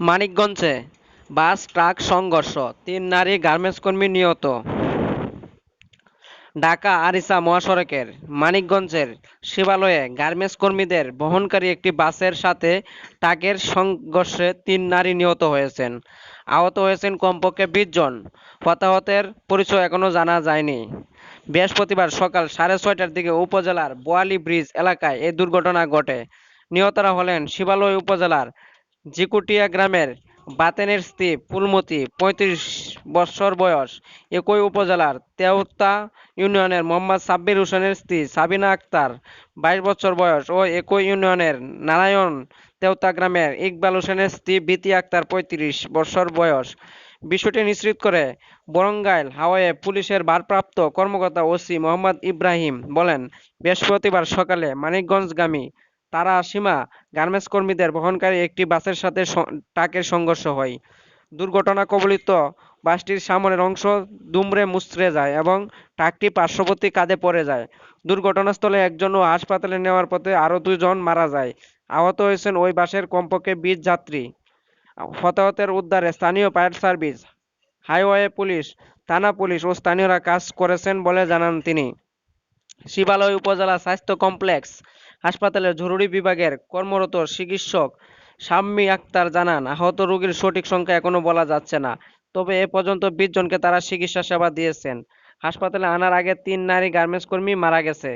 মানিকগঞ্জে বাস, ট্রাক সংঘর্ষ, তিন নারী গার্মেন্টস কর্মী নিহত। ঢাকা আরিচা মহাসড়কের মানিকগঞ্জের শিবালয়ে গার্মেন্টস কর্মীদের বহনকারী একটি বাসের সাথে ট্রাকের সংঘর্ষে তিন নারী নিহত হয়েছেন। আহত হয়েছেন কমপক্ষে বিশ জন। হতাহতের পরিচয় এখনও জানা যায়নি। বৃহস্পতিবার সকাল সাড়ে ছয়টার দিকে উপজেলার বোয়ালি ব্রিজ এলাকায় এই দুর্ঘটনা ঘটে। নিহতরা হলেন শিবালয় উপজেলার জিকুটিয়া গ্রামের বাতেনের স্ত্রী ফুলমতি, পঁয়ত্রিশ বৎসর বয়স, একই উপজেলার তেওতা ইউনিয়নের মোহাম্মদ সাব্বির হোসেনের স্ত্রী সাবিনা আক্তার, বাইশ বছর বয়স ও একই ইউনিয়নের নারায়ণ তেওতা গ্রামের ইকবাল হোসেনের স্ত্রী বিতি আক্তার, পঁয়ত্রিশ বছর বয়স। বিষয়টি নিশ্চিত করে বরঙ্গাইল হাওয়ে পুলিশের ভারপ্রাপ্ত কর্মকর্তা ওসি মোহাম্মদ ইব্রাহিম বলেন, বৃহস্পতিবার সকালে মানিকগঞ্জগামী তারা সীমা গার্মেন্টস কর্মীদের বহনকারী একটি বাসের সাথে ট্রাকের সংঘর্ষ হয়। দুর্ঘটনা কবলিত বাসটির সামনের অংশ দুমড়ে মুচড়ে যায় এবং ট্রাকটি পার্শ্ববর্তী কাঁধে পড়ে যায়। দুর্ঘটনাস্থলে একজন ও হাসপাতালে নেওয়ার পথে আরও দুজন মারা যায়। আহত হয়েছেন ওই বাসের কমপক্ষে বিশ যাত্রী। হতাহতের উদ্ধারে স্থানীয় ফায়ার সার্ভিস, হাইওয়ে পুলিশ, থানা পুলিশ ও স্থানীয়রা কাজ করেছেন বলে জানান তিনি। শিবালয় উপজেলা স্বাস্থ্য কমপ্লেক্স হাসপাতালের জরুরি বিভাগের কর্মরত চিকিৎসক শাম্মী আক্তার জানান, আহত রোগীর সঠিক সংখ্যা এখনও বলা যাচ্ছে না। তবে এ পর্যন্ত বিশ জনকে তারা চিকিৎসা সেবা দিয়েছেন। হাসপাতালে আনার আগে তিন নারী গার্মেন্টস কর্মী মারা গেছে।